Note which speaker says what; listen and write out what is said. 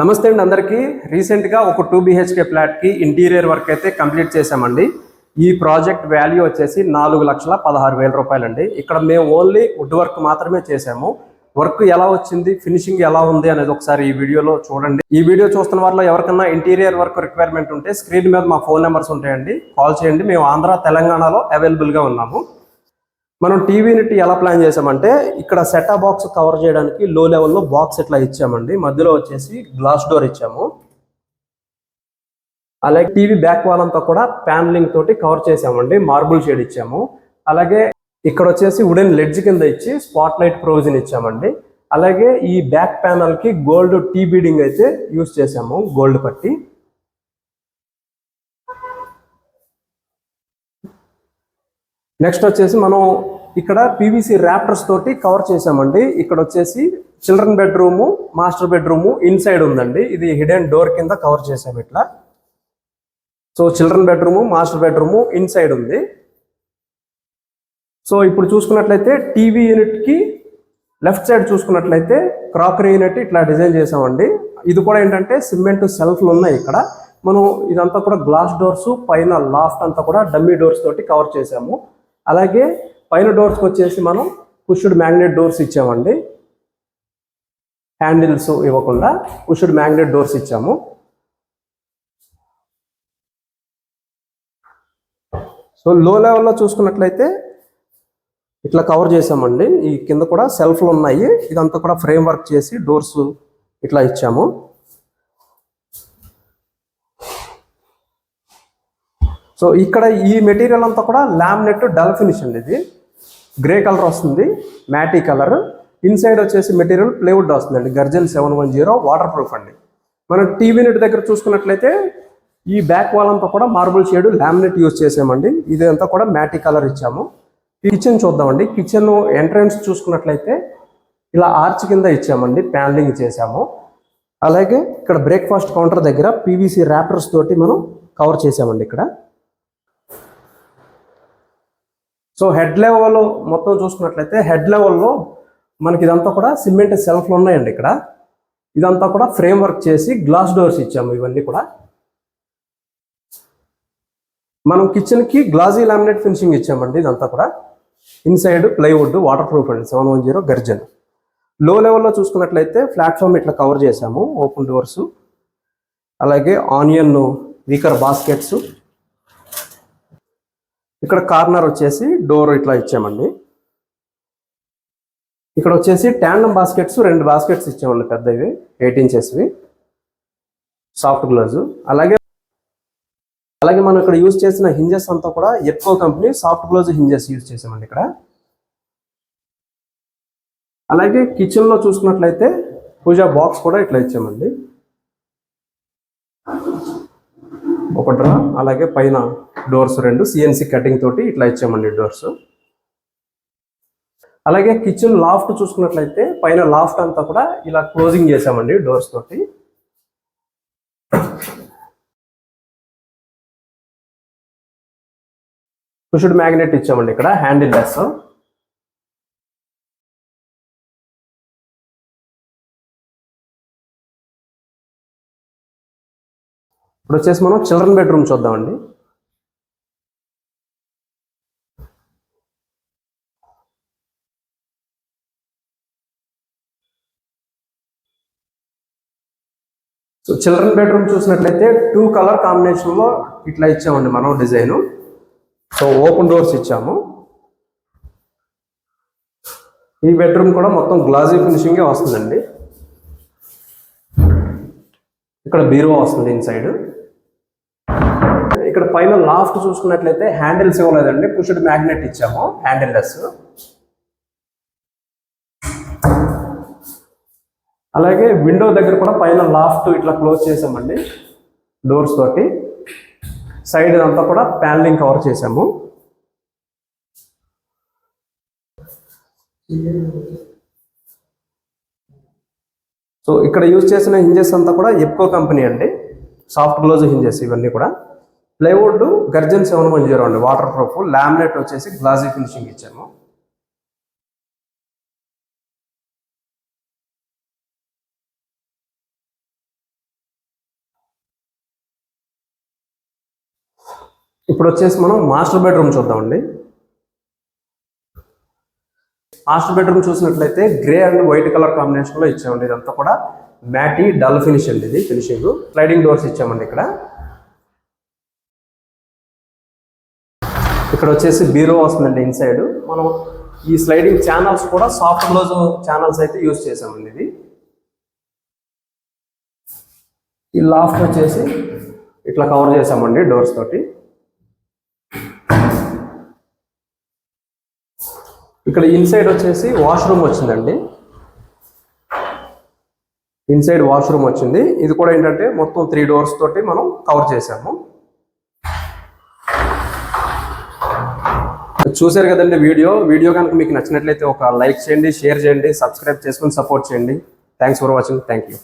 Speaker 1: నమస్తే అండి అందరికీ. రీసెంట్గా ఒక టూ బిహెచ్కే ఫ్లాట్కి ఇంటీరియర్ వర్క్ అయితే కంప్లీట్ చేసామండి ఈ ప్రాజెక్ట్ వాల్యూ వచ్చేసి నాలుగు లక్షల పదహారు వేల రూపాయలండి. ఇక్కడ మేము ఓన్లీ వుడ్ వర్క్ మాత్రమే చేసాము వర్క్ ఎలా వచ్చింది ఫినిషింగ్ ఎలా ఉంది అనేది ఒకసారి ఈ వీడియోలో చూడండి. ఈ వీడియో చూస్తున్న వారిలో ఎవరికన్నా ఇంటీరియర్ వర్క్ రిక్వైర్మెంట్ ఉంటే స్క్రీన్ మీద మా ఫోన్ నెంబర్స్ ఉంటాయండి. కాల్ చేయండి. మేము ఆంధ్ర తెలంగాణలో అవైలబుల్గా ఉన్నాము. మనం టీవీ యూనిట్ ఎలా ప్లాన్ చేసామంటే ఇక్కడ సెటా బాక్స్ కవర్ చేయడానికి లో లెవెల్లో బాక్స్ ఇట్లా ఇచ్చామండి. మధ్యలో వచ్చేసి గ్లాస్ డోర్ ఇచ్చాము. అలాగే టీవీ బ్యాక్ వాల్ అంతా కూడా ప్యానలింగ్ తోటి కవర్ చేసామండి మార్బుల్ షేడ్ ఇచ్చాము. అలాగే ఇక్కడ వచ్చేసి వుడెన్ లెడ్జ్ కింద ఇచ్చి స్పాట్ లైట్ ప్రొవిజన్ ఇచ్చామండి. అలాగే ఈ బ్యాక్ ప్యానల్కి గోల్డ్ టీ బీడింగ్ అయితే యూస్ చేసాము గోల్డ్ పట్టి. నెక్స్ట్ వచ్చేసి మనం ఇక్కడ పీవీసీ ర్యాప్టర్స్ తోటి కవర్ చేసామండి ఇక్కడ వచ్చేసి children bedroom master bedroom inside ఉందండి. ఇది హిడెన్ డోర్ కింద కవర్ చేసాము ఇట్లా. So children bedroom master bedroom inside ఉంది. సో ఇప్పుడు చూసుకున్నట్లయితే టీవీ యూనిట్కి లెఫ్ట్ సైడ్ చూసుకున్నట్లయితే క్రాకరీ యూనిట్ ఇట్లా డిజైన్ చేసామండి ఇది కూడా ఏంటంటే సిమెంట్ సెల్ఫ్లు ఉన్నాయి ఇక్కడ. మనం ఇదంతా కూడా గ్లాస్ డోర్స్ పైన లాఫ్ట్ అంతా కూడా డమ్మీ డోర్స్ తోటి కవర్ చేసాము అలాగే పైన డోర్స్కి వచ్చేసి మనం పుష్డ్ మ్యాగ్నెట్ డోర్స్ ఇచ్చామండి. హ్యాండిల్స్ ఇవ్వకుండా పుష్డ్ మ్యాగ్నెట్ డోర్స్ ఇచ్చాము. సో లో లెవెల్లో చూసుకున్నట్లయితే ఇట్లా కవర్ చేసామండి. ఈ కింద కూడా సెల్ఫ్లు ఉన్నాయి. ఇదంతా కూడా ఫ్రేమ్ వర్క్ చేసి డోర్స్ ఇట్లా ఇచ్చాము. సో ఇక్కడ ఈ మెటీరియల్ అంతా కూడా లామినెట్ డల్ ఫినిష్ అండి ఇది. గ్రే కలర్ వస్తుంది మ్యాటీ కలర్. ఇన్సైడ్ వచ్చేసి మెటీరియల్ ప్లేవుడ్ వస్తుందండి gurjan seven one zero waterproof అండి. మనం టీవీ నెట్ దగ్గర చూసుకున్నట్లయితే ఈ బ్యాక్ వాల్ అంతా కూడా మార్బుల్ షేడ్ లామినేట్ యూజ్ చేసామండి. ఇదంతా కూడా మ్యాటీ కలర్ ఇచ్చాము. కిచెన్ చూద్దామండి. కిచెన్ ఎంట్రన్స్ చూసుకున్నట్లయితే ఇలా ఆర్చ్ కింద ఇచ్చామండి ప్యానలింగ్ చేసాము. అలాగే ఇక్కడ బ్రేక్ఫాస్ట్ కౌంటర్ దగ్గర పీవీసీ ర్యాపర్స్ తోటి మనం కవర్ చేసామండి ఇక్కడ. సో హెడ్ లెవెల్ మొత్తం చూసుకున్నట్లయితే హెడ్ లెవెల్లో మనకి ఇదంతా కూడా సిమెంట్ సెల్ఫ్లు ఉన్నాయండి ఇక్కడ. ఇదంతా కూడా ఫ్రేమ్ వర్క్ చేసి గ్లాస్ డోర్స్ ఇచ్చాము ఇవన్నీ కూడా. మనం కిచెన్కి గ్లాజీ లామినేట్ ఫినిషింగ్ ఇచ్చామండి ఇదంతా కూడా. ఇన్సైడ్ ప్లైవుడ్ వాటర్ ప్రూఫ్ అండి seven one zero gurjan. Low లెవెల్లో చూసుకున్నట్లయితే ప్లాట్ఫామ్ ఇట్లా కవర్ చేసాము ఓపెన్ డోర్స్. అలాగే ఆనియన్ వీకర్ బాస్కెట్స్. ఇక్కడ కార్నర్ వచ్చేసి డోర్ ఇట్లా ఇచ్చామండి. ఇక్కడ వచ్చేసి ట్యాండమ్ బాస్కెట్స్ రెండు బాస్కెట్స్ ఇచ్చామండి పెద్దవి ఎయిట్ ఇంచెస్వి. Soft gloves. అలాగే అలాగే మనం ఇక్కడ యూజ్ చేసిన హింజెస్ అంతా కూడా ఎక్కువ company soft close hinges use చేసామండి ఇక్కడ. అలాగే కిచెన్లో చూసుకున్నట్లయితే పూజా బాక్స్ కూడా ఇట్లా ఇచ్చామండి. ఒక డ్రా అలాగే పైన డోర్స్ రెండు సిఎన్సి కటింగ్ తోటి ఇట్లా ఇచ్చామండి డోర్స్. అలాగే కిచెన్ లాఫ్ట్ చూసుకున్నట్లయితే పైన లాఫ్ట్ అంతా కూడా ఇలా క్లోజింగ్ చేసామండి డోర్స్ తోటి. కుషుడ్ మ్యాగ్నెట్ ఇచ్చామండి ఇక్కడ హ్యాండిల్ లెస్ ఇప్పుడు వచ్చేసి మనం చిల్డ్రన్ బెడ్రూమ్ చూద్దామండి. సో చిల్డ్రన్ బెడ్రూమ్ చూసినట్లయితే టూ కలర్ కాంబినేషన్లో ఇట్లా ఇచ్చామండి మనం డిజైను. సో ఓపెన్ డోర్స్ ఇచ్చాము. ఈ బెడ్రూమ్ కూడా మొత్తం గ్లాజీ ఫినిషింగే వస్తుందండి. ఇక్కడ బీరో వస్తుంది ఇన్సైడ్ ఇక్కడ పైన లాఫ్ట్ చూసుకున్నట్లయితే హ్యాండిల్స్ ఇవ్వలేదండి. పుషుడ్ మ్యాగ్నెట్ ఇచ్చాము హ్యాండిల్ అలాగే విండో దగ్గర కూడా పైన లాఫ్ట్ ఇట్లా క్లోజ్ చేసామండి. డోర్స్ తోటి. సైడ్ అంతా కూడా ప్యానలింగ్ కవర్ చేసాము. సో ఇక్కడ యూజ్ చేసిన హింజెస్ అంతా కూడా ఎప్కో కంపెనీ అండి. సాఫ్ట్ గ్లోజ్ హింజెస్ ఇవన్నీ కూడా. Plywood gurjan seven one zero అండి. వాటర్ ప్రూఫ్ లామినేట్ వచ్చేసి గ్లాజీ ఫినిషింగ్ ఇచ్చాము. ఇప్పుడు వచ్చేసి మనం మాస్టర్ బెడ్రూమ్ చూద్దామండి. మాస్టర్ బెడ్రూమ్ చూసినట్లయితే గ్రే అండ్ వైట్ కలర్ కాంబినేషన్లో ఇచ్చామండి. ఇదంతా కూడా మ్యాటీ డల్ ఫినిష్ అండి ఇది ఫినిషింగ్. స్లైడింగ్ డోర్స్ ఇచ్చామండి ఇక్కడ. ఇక్కడ వచ్చేసి బీరో వస్తుందండి ఇన్సైడ్. మనం ఈ స్లైడింగ్ ఛానల్స్ కూడా సాఫ్ట్ క్లోజ్ ఛానల్స్ అయితే యూజ్ చేసామండి ఇది. ఈ లాఫ్ట్ వచ్చేసి ఇట్లా కవర్ చేసామండి డోర్స్ తోటి. ఇక్కడ ఇన్సైడ్ వచ్చేసి వాష్రూమ్ వచ్చిందండి. ఇన్సైడ్ వాష్రూమ్ వచ్చింది. ఇది కూడా ఏంటంటే మొత్తం త్రీ డోర్స్ తోటి మనం కవర్ చేసాము చూశారు కదండి వీడియో? వీడియో కనుక మీకు నచ్చినట్లయితే ఒక లైక్ చేయండి షేర్ చేయండి సబ్స్క్రైబ్ చేసుకొని సపోర్ట్ చేయండి. Thanks for watching thank you